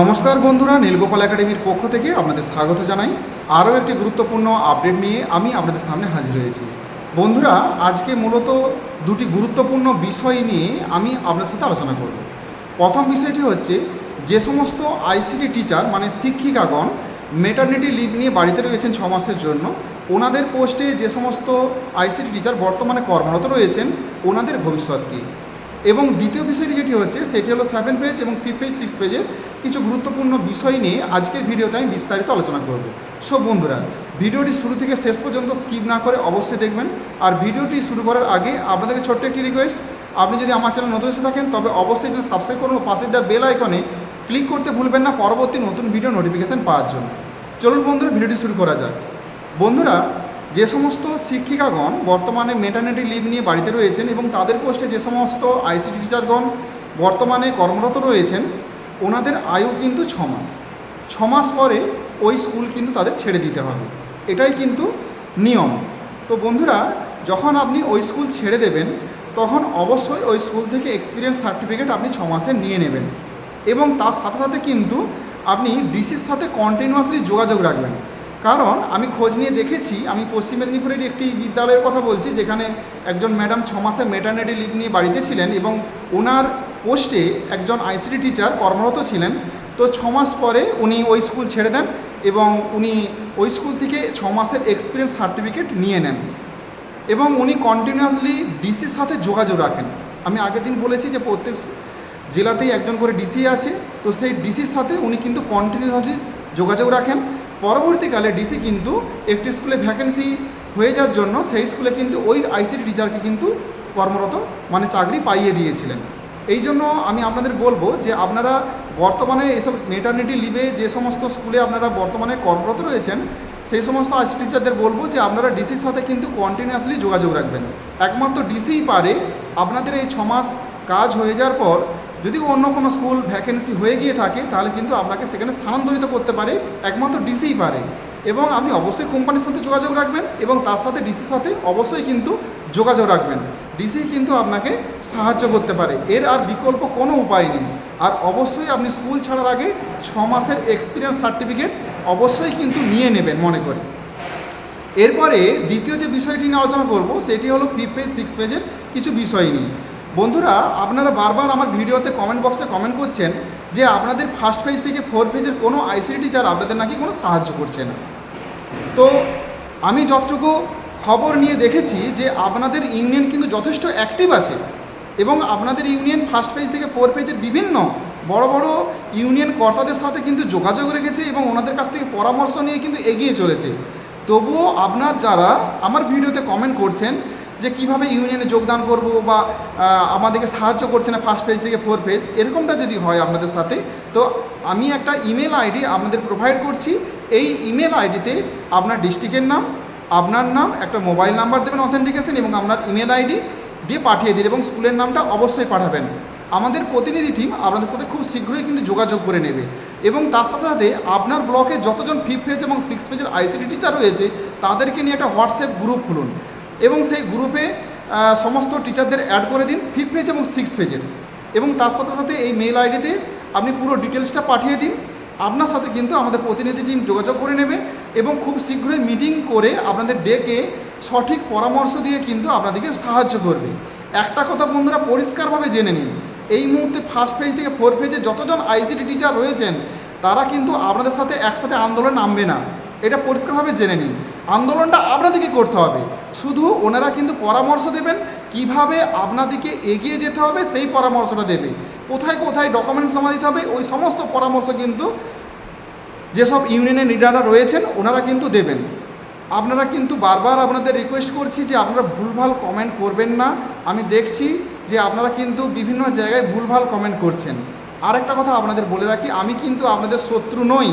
নমস্কার বন্ধুরা, নীলগোপাল একাডেমির পক্ষ থেকে আপনাদের স্বাগত জানাই। আরও একটি গুরুত্বপূর্ণ আপডেট নিয়ে আমি আপনাদের সামনে হাজির হয়েছি। বন্ধুরা, আজকে মূলত দুটি গুরুত্বপূর্ণ বিষয় নিয়ে আমি আপনার সাথে আলোচনা করব। প্রথম বিষয়টি হচ্ছে, যে সমস্ত আইসিটি টিচার মানে শিক্ষিকাগণ মেটার্নিটি লিভ নিয়ে বাড়িতে রয়েছেন ছ মাসের জন্য, ওনাদের পোস্টে যে সমস্ত আইসিটি টিচার বর্তমানে কর্মরত রয়েছেন, ওনাদের ভবিষ্যৎ কী? এবং দ্বিতীয় বিষয়টি যেটি হচ্ছে, সেটি হলো সেভেন পেজ এবং ফিফ পেজ সিক্স পেজের কিছু গুরুত্বপূর্ণ বিষয় নিয়ে আজকের ভিডিওতে আমি বিস্তারিত আলোচনা করব। সব বন্ধুরা, ভিডিওটি শুরু থেকে শেষ পর্যন্ত স্কিপ না করে অবশ্যই দেখবেন। আর ভিডিওটি শুরু করার আগে আপনাদেরকে ছোট্ট একটি রিকোয়েস্ট আপনি যদি আমার চ্যানেল নতুন এসে থাকেন, তবে অবশ্যই চ্যানেল সাবস্ক্রাইব করুন পাশে দেওয়া বেল আইকনে ক্লিক করতে ভুলবেন না পরবর্তী নতুন ভিডিও নোটিফিকেশান পাওয়ার জন্য। চলুন বন্ধুরা, ভিডিওটি শুরু করা যাক। বন্ধুরা যে সমস্ত শিক্ষিকাগণ বর্তমানে মেটার্নিটি লিভ নিয়ে বাড়িতে রয়েছেন এবং তাদের পোস্টে যে সমস্ত আইসিটি টিচারগণ বর্তমানে কর্মরত রয়েছেন, ওনাদের আয়ু কিন্তু ছ মাস। ছ মাস পরে ওই স্কুল কিন্তু তাদের ছেড়ে দিতে হবে। এটাই কিন্তু নিয়ম। তো বন্ধুরা, যখন আপনি ওই স্কুল ছেড়ে দেবেন, তখন অবশ্যই ওই স্কুল থেকে এক্সপিরিয়েন্স সার্টিফিকেট আপনি ছ নিয়ে নেবেন। এবং তার সাথে সাথে কিন্তু আপনি ডিসির সাথে কন্টিনিউয়াসলি যোগাযোগ রাখবেন। কারণ আমি খোঁজ নিয়ে দেখেছি, আমি পশ্চিম মেদিনীপুরের একটি বিদ্যালয়ের কথা বলছি, যেখানে একজন ম্যাডাম ছ মাসে মেটার্নিটি লিভ নিয়ে বাড়িতে ছিলেন এবং ওনার পোস্টে একজন আইসিডি টিচার কর্মরত ছিলেন। তো ছ মাস পরে উনি ওই স্কুল ছেড়ে দেন এবং উনি ওই স্কুল থেকে ছ মাসের এক্সপিরিয়েন্স সার্টিফিকেট নিয়ে নেন এবং উনি কন্টিনিউয়াসলি ডিসির সাথে যোগাযোগ রাখেন। আমি আগের দিন বলেছি যে প্রত্যেক জেলাতেই একজন করে ডিসি আছে, তো সেই ডিসির সাথে উনি কিন্তু কন্টিনিউয়াসলি যোগাযোগ রাখেন। পরবর্তীকালে ডিসি কিন্তু একটি স্কুলে ভ্যাকেন্সি হয়ে যাওয়ার জন্য সেই স্কুলে কিন্তু ওই আইসিটি টিচারকে কিন্তু কর্মরত মানে চাকরি পাইয়ে দিয়েছিলেন। এই জন্য আমি আপনাদের বলব যে আপনারা বর্তমানে এসব মেটার্নিটি লিভে যে সমস্ত স্কুলে আপনারা বর্তমানে কর্মরত রয়েছেন, সেই সমস্ত আইসি টিচারদের বলব যে আপনারা ডিসির সাথে কিন্তু কন্টিনিউয়াসলি যোগাযোগ রাখবেন। একমাত্র ডিসিই পারে, আপনাদের এই ছমাস কাজ হয়ে যাওয়ার পর যদি অন্য কোনো স্কুল ভ্যাকেন্সি হয়ে গিয়ে থাকে, তাহলে কিন্তু আপনাকে সেখানে স্থানান্তরিত করতে পারে, একমাত্র ডিসিই পারে। এবং আপনি অবশ্যই কোম্পানির সাথে যোগাযোগ রাখবেন এবং তার সাথে ডিসির সাথে অবশ্যই কিন্তু যোগাযোগ রাখবেন। ডিসি কিন্তু আপনাকে সাহায্য করতে পারে। এর আর বিকল্প কোনো উপায় নেই। আর অবশ্যই আপনি স্কুল ছাড়ার আগে ছ মাসের এক্সপিরিয়েন্স সার্টিফিকেট অবশ্যই কিন্তু নিয়ে নেবেন মনে করি। এরপরে দ্বিতীয় যে বিষয়টি নিয়ে আলোচনা করব, সেটি হলো ফিফ পেজ সিক্স পেজের কিছু বিষয় নিয়ে। বন্ধুরা, আপনারা বারবার আমার ভিডিওতে কমেন্ট বক্সে কমেন্ট করছেন যে আপনাদের ফার্স্ট পেজ থেকে ফোর পেজের কোনো আইসিডি টিচার আপনাদের নাকি কোনো সাহায্য করছে না। তো আমি যতটুকু খবর নিয়ে দেখেছি যে আপনাদের ইউনিয়ন কিন্তু যথেষ্ট অ্যাক্টিভ আছে এবং আপনাদের ইউনিয়ন ফার্স্ট পেজ থেকে ফোর পেজের বিভিন্ন বড় বড় ইউনিয়ন কর্তাদের সাথে কিন্তু যোগাযোগ রেখেছে এবং ওনাদের কাছ থেকে পরামর্শ নিয়ে কিন্তু এগিয়ে চলেছে। তবুও আপনার যারা আমার ভিডিওতে কমেন্ট করছেন যে কীভাবে ইউনিয়নে যোগদান করব বা আমাদেরকে সাহায্য করছে না ফার্স্ট পেজ থেকে ফোর পেজ এরকমটা যদি হয় আপনাদের সাথে, তো আমি একটা ইমেল আইডি আপনাদের প্রোভাইড করছি। এই ইমেল আইডিতে আপনার ডিস্ট্রিক্টের নাম, আপনার নাম, একটা মোবাইল নাম্বার দেবেন অথেন্টিকেশন এবং আপনার ইমেল আইডি দিয়ে পাঠিয়ে দিন এবং স্কুলের নামটা অবশ্যই পাঠাবেন। আমাদের প্রতিনিধি টিম আপনাদের সাথে খুব শীঘ্রই কিন্তু যোগাযোগ করে নেবে এবং তার সাথে সাথে আপনার ব্লকে যতজন ফিফ পেজ এবং সিক্স পেজের আইসিডি টিচার রয়েছে, তাদেরকে নিয়ে একটা হোয়াটসঅ্যাপ গ্রুপ খুলুন। এবং সেই গ্রুপে সমস্ত টিচারদের অ্যাড করে দিন ফিফ পেজ এবং সিক্স পেজের এবং তার সাথে সাথে এই মেল আইডিতে আপনি পুরো ডিটেলসটা পাঠিয়ে দিন। আপনার সাথে কিন্তু আমাদের প্রতিনিধি টিম যোগাযোগ করে নেবে এবং খুব শীঘ্রই মিটিং করে আপনাদের ডেকে সঠিক পরামর্শ দিয়ে কিন্তু আপনাদেরকে সাহায্য করবে। একটা কথা বন্ধুরা পরিষ্কারভাবে জেনে নিন, এই মুহূর্তে ফার্স্ট পেজ থেকে ফোর পেজে যতজন আইসিটি টিচার রয়েছেন, তারা কিন্তু আপনাদের সাথে একসাথে আন্দোলন নামবে না। এটা পরিষ্কারভাবে জেনে নিন। আন্দোলনটা আপনাদেরকে করতে হবে। শুধু ওনারা কিন্তু পরামর্শ দেবেন কীভাবে আপনাদেরকে এগিয়ে যেতে হবে, সেই পরামর্শটা দেবে। কোথায় কোথায় ডকুমেন্ট জমা দিতে হবে, ওই সমস্ত পরামর্শ কিন্তু যেসব ইউনিয়নের লিডাররা রয়েছেন, ওনারা কিন্তু দেবেন। আপনারা কিন্তু বারবার আপনাদের রিকোয়েস্ট করছি যে আপনারা ভুলভাল কমেন্ট করবেন না। আমি দেখছি যে আপনারা কিন্তু বিভিন্ন জায়গায় ভুলভাল কমেন্ট করছেন। আরেকটা কথা আপনাদের বলে রাখি, আমি কিন্তু আপনাদের শত্রু নই।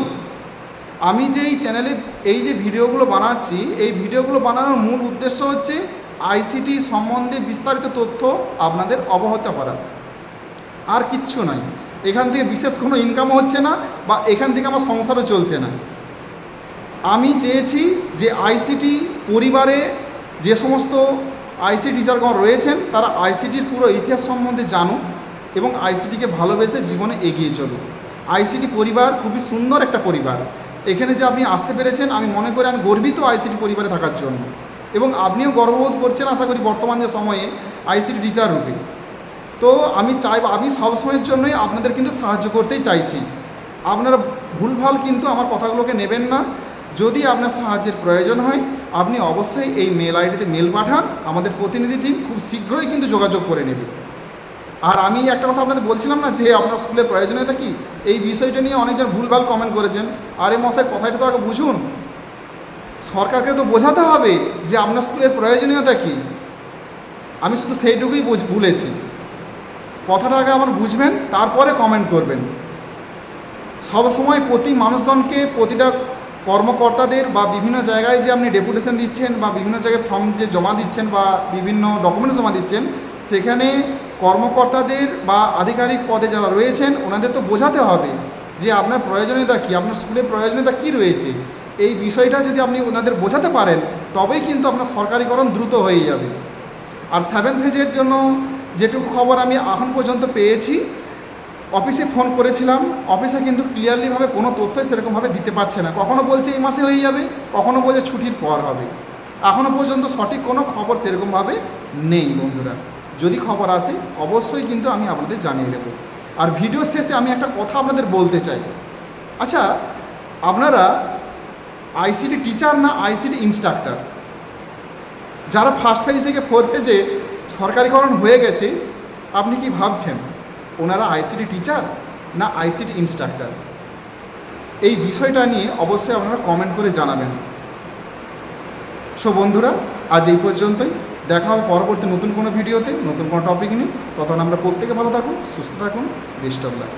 আমি যে এই চ্যানেলে এই যে ভিডিওগুলো বানাচ্ছি, এই ভিডিওগুলো বানানোর মূল উদ্দেশ্য হচ্ছে আইসিটি সম্বন্ধে বিস্তারিত তথ্য আপনাদের অবগত করা। আর কিচ্ছু নয়। এখান থেকে বিশেষ কোনো ইনকামও হচ্ছে না বা এখান থেকে আমার সংসারও চলছে না। আমি চেয়েছি যে আইসিটি পরিবারে যে সমস্ত আইসি টিচারগণ রয়েছেন, তারা আইসিটির পুরো ইতিহাস সম্বন্ধে জানুক এবং আইসিটিকে ভালোবেসে জীবনে এগিয়ে চলুক। আইসিটি পরিবার খুবই সুন্দর একটা পরিবার। এখানে যে আপনি আসতে পেরেছেন, আমি মনে করি আমি গর্বিত আইসিটি পরিবারে থাকার জন্য। এবং আপনিও গর্ববোধ করছেন, আশা করি বর্তমান যে সময়ে আইসিটি টিচার রূপে। তো আমি চাইব আমি সবসময়ের জন্যই আপনাদের কিন্তু সাহায্য করতেই চাইছি। আপনারা ভুলভাল কিন্তু আমার কথাগুলোকে নেবেন না। যদি আপনার সাহায্যের প্রয়োজন হয়, আপনি অবশ্যই এই মেল আইডিতে মেল পাঠান। আমাদের প্রতিনিধি টিম খুব শীঘ্রই কিন্তু যোগাযোগ করে নেবে। আর আমি একটা কথা আপনাদের বলছিলাম না যে আপনার স্কুলের প্রয়োজনীয়তা কি? এই বিষয়টা নিয়ে অনেকজন ভুলভাল কমেন্ট করেছেন। আরে মশাই, কথাটা তো আগে বুঝুন। সরকারকে তো বোঝাতে হবে যে আপনার স্কুলের প্রয়োজনীয়তা কি। আমি শুধু সেইটুকুই বলেছি কথাটা আগে আমার বুঝবেন, তারপরে কমেন্ট করবেন। সব সময় প্রতি মানুষজনকে, প্রতিটা কর্মকর্তাদের বা বিভিন্ন জায়গায় যে আপনি ডেপুটেশন দিচ্ছেন বা বিভিন্ন জায়গায় ফর্ম যে জমা দিচ্ছেন বা বিভিন্ন ডকুমেন্টস জমা দিচ্ছেন, সেখানে কর্মকর্তাদের বা আধিকারিক পদে যারা রয়েছেন, ওনাদের তো বোঝাতে হবে যে আপনার প্রয়োজনীয়তা কী, আপনার স্কুলের প্রয়োজনীয়তা কী রয়েছে। এই বিষয়টা যদি আপনি ওনাদের বোঝাতে পারেন, তবেই কিন্তু আপনার সরকারিকরণ দ্রুত হয়ে যাবে। আর সেভেন ফেজের জন্য যেটুকু খবর আমি এখন পর্যন্ত পেয়েছি, অফিসে ফোন করেছিলাম, অফিসে কিন্তু ক্লিয়ারলিভাবে কোনো তথ্যই সেরকমভাবে দিতে পারছে না। কখনো বলছে এই মাসে হয়ে যাবে, কখনো বলছে ছুটির পর হবে। এখনও পর্যন্ত সঠিক কোনো খবর সেরকমভাবে নেই বন্ধুরা। যদি খবর আসে, অবশ্যই কিন্তু আমি আপনাদের জানিয়ে দেবো। আর ভিডিও শেষে আমি একটা কথা আপনাদের বলতে চাই। আচ্ছা আপনারা আইসিটি টিচার না আইসিটি ইনস্ট্রাক্টর? যারা ফার্স্ট পেজ থেকে ফোর্থ পেজে সরকারিকরণ হয়ে গেছে, আপনি কি ভাবছেন ওনারা আইসিটি টিচার না আইসিটি ইনস্ট্রাক্টর? এই বিষয়টা নিয়ে অবশ্যই আপনারা কমেন্ট করে জানাবেন। সো বন্ধুরা, আজ এই পর্যন্তই। দেখা হবে পরবর্তী নতুন কোনো ভিডিওতে, নতুন কোনো টপিক নিয়ে। তখন আমরা প্রত্যেকে ভালো থাকুন, সুস্থ থাকুন বেস্ট অফ লাক